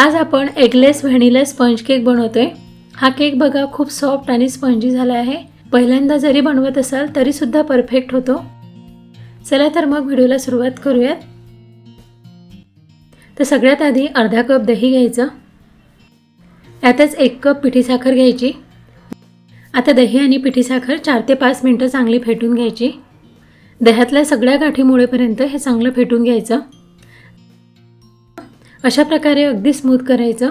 आज आपण eggless vanilla sponge cake बनवतोय. हा केक बघा खूप सॉफ्ट आणि स्पंजी झाला आहे. पहिल्यांदा जरी बनवत असाल तरी सुद्धा परफेक्ट होतो. चला तर मग व्हिडिओला सुरुवात करूयात. तर सगळ्यात आधी अर्धा कप दही घ्यायचं. यातच एक कप पिठी साखर घ्यायची. आता दही आणि पिठी साखर चार ते पाच मिनटं चांगली फेटून घ्यायची. दह्यातल्या सगळ्या गाठी मुळेपर्यंत हे चांगलं फेटून घ्यायचं. अशा प्रकारे अगदी स्मूथ करायचं.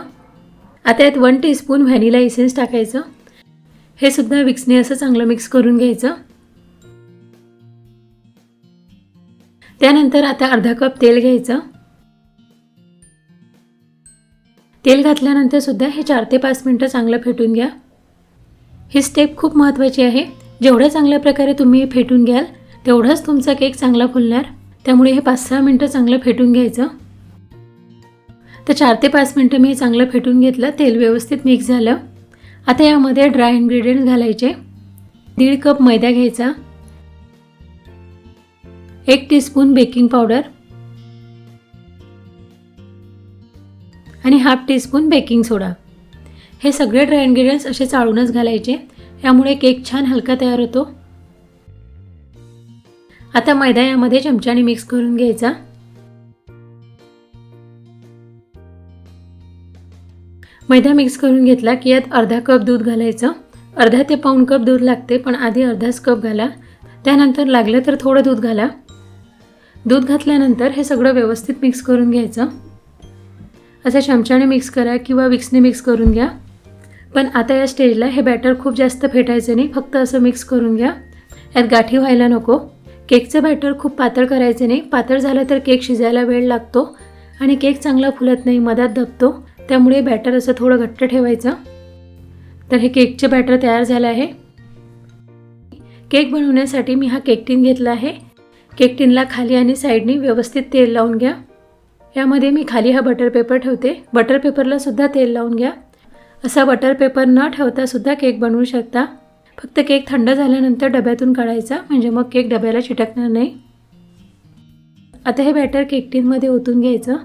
आता यात वन टीस्पून व्हॅनिला इसेन्स टाकायचं. हे सुद्धा विक्सने असं चांगलं मिक्स करून घ्यायचं. त्यानंतर आता अर्धा कप तेल घ्यायचं. तेल घातल्यानंतर सुद्धा हे चार ते पाच मिनटं चांगलं फेटून घ्या. ही स्टेप खूप महत्त्वाची आहे. जेवढ्या चांगल्या प्रकारे तुम्ही फेटून घ्याल तेवढाच तुमचा केक चांगला फुलणार. त्यामुळे हे पाच सहा मिनटं चांगलं फेटून घ्यायचं. तर चार ते पाच मिनटं मी चांगलं फेटून घेतलं तेल व्यवस्थित मिक्स झालं. आता यामध्ये ड्राय इन्ग्रेडियंट घालायचे. दीड कप मैदा घ्यायचा. एक टीस्पून बेकिंग पावडर आणि हाफ टीस्पून बेकिंग सोडा हे सगळे ड्राय इन्ग्रेडियंट्स असे चाळूनच घालायचे. यामुळे केक छान हलका तयार होतो. आता मैदा यामध्ये चमच्याने मिक्स करून घ्यायचा. मैदा मिक्स करून घेतला की यात अर्धा कप दूध घालायचं. अर्धा ते पाऊण कप दूध लागते पण आधी अर्धाच कप घाला. त्यानंतर लागलं तर थोडं दूध घाला. दूध घातल्यानंतर हे सगळं व्यवस्थित मिक्स करून घ्यायचं. असं चमच्याने मिक्स करा किंवा विक्सने मिक्स करून घ्या. पण आता या स्टेजला हे बॅटर खूप जास्त फेटायचं नाही फक्त असं मिक्स करून घ्या. यात गाठी व्हायला नको. केकचं बॅटर खूप पातळ करायचं नाही. पातळ झालं तर केक शिजायला वेळ लागतो आणि केक चांगला फुलत नाही मधात दबतो. त्यामुळे बॅटर असं थोडं घट्ट ठेवायचं. तर हे केकचे बॅटर तयार झालं आहे. केक बनवण्यासाठी मी हा केक टीन घेतला आहे. केक टीनला खाली आणि साईडनी व्यवस्थित तेल लावून घ्या. यामध्ये मी खाली हा बटर पेपर ठेवते. बटर पेपरला सुद्धा तेल लावून घ्या. असा बटर पेपर न ठेवता सुद्धा केक बनवू शकता. फक्त केक थंड झाल्यानंतर डब्यातून काढायचा म्हणजे मग केक डब्याला चिटकणार नाही. आता हे बॅटर केक टीनमध्ये ओतून घ्यायचं.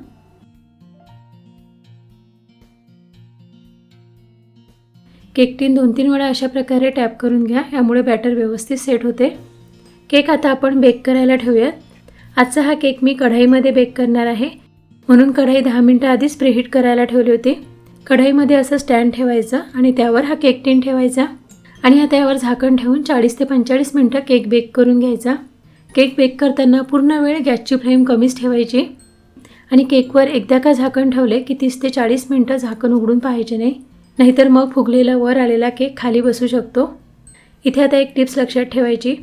केक टीन दोन तीन वेळा अशा प्रकारे टॅप करून घ्या यामुळे बॅटर व्यवस्थित सेट होते. केक आता आपण बेक करायला ठेवूयात. आजचा हा केक मी कढाईमध्ये बेक करणार आहे. म्हणून कढाई दहा मिनटं आधीच प्रिहीट करायला ठेवली होती. कढाईमध्ये असं स्टँड ठेवायचं आणि त्यावर हा केक टीन ठेवायचा. आणि आता यावर झाकण ठेवून चाळीस ते पंचेचाळीस मिनटं केक बेक करून घ्यायचा. केक बेक करताना पूर्ण वेळ गॅसची फ्लेम कमीच ठेवायची. आणि केकवर एकदा का झाकण ठेवले की तीस ते चाळीस मिनटं झाकण उघडून पाहायचे नाही. नाहीतर मग फुगलेला वर आलेला केक खाली बसू शकतो. इथे आता एक टिप्स लक्षात ठेवायची.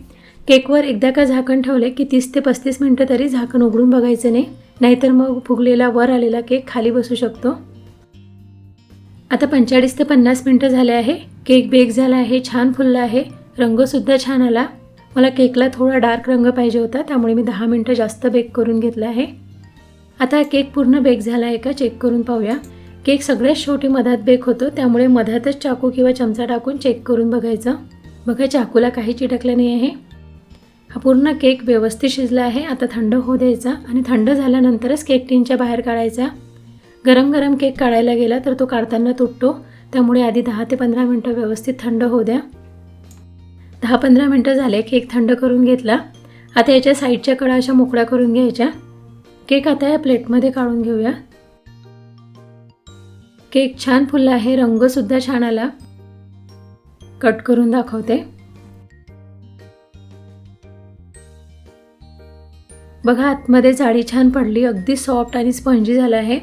केकवर एकदा का झाकण ठेवले की तीस ते पस्तीस मिनटं तरी झाकण उघडून बघायचं नाही. नाहीतर मग फुगलेला वर आलेला केक खाली बसू शकतो. आता पंचेचाळीस ते पन्नास मिनटं झाले आहे. केक बेक झाला आहे छान फुलला आहे. रंगसुद्धा छान आला. मला केकला थोडा डार्क रंग पाहिजे होता त्यामुळे मी दहा मिनटं जास्त बेक करून घेतला आहे. आता केक पूर्ण बेक झाला आहे का? चेक करून पाहूया. केक सगळ्यात शेवटी मधात बेक होतो त्यामुळे मधातच चाकू किंवा चमचा टाकून चेक करून बघायचं. बघा चाकूला काही चिटकलं नाही आहे. हा पूर्ण केक व्यवस्थित शिजला आहे. आता थंड होऊ द्यायचा आणि थंड झाल्यानंतरच केक टीनच्या बाहेर काढायचा. गरम गरम केक काढायला गेला तर तो काढताना तुटतो. त्यामुळे आधी दहा ते पंधरा मिनटं व्यवस्थित थंड होऊ द्या. दहा पंधरा मिनटं झाले केक थंड करून घेतला. आता याच्या साईडच्या कडा अशा मोकळ्या करून घ्यायच्या. केक आता या प्लेटमध्ये काढून घेऊया. केक छान फुलला आहे रंगसुद्धा छान आला. कट करून दाखवते. बघा आतमध्ये जाळी छान पडली अगदी सॉफ्ट आणि स्पंजी झाला आहे.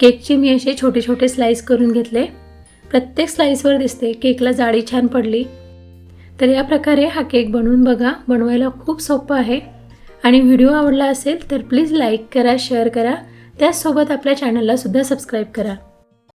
केकचे मी असे छोटे छोटे स्लाईस करून घेतले. प्रत्येक स्लाईसवर दिसते केकला जाळी छान पडली. तर या प्रकारे हा केक बनवून बघा बनवायला खूप सोपं आहे. आणि व्हिडिओ आवडला असेल तर प्लीज लाईक करा शेअर करा. त्याचसोबत आपल्या चॅनलला सुद्धा सबस्क्राईब करा.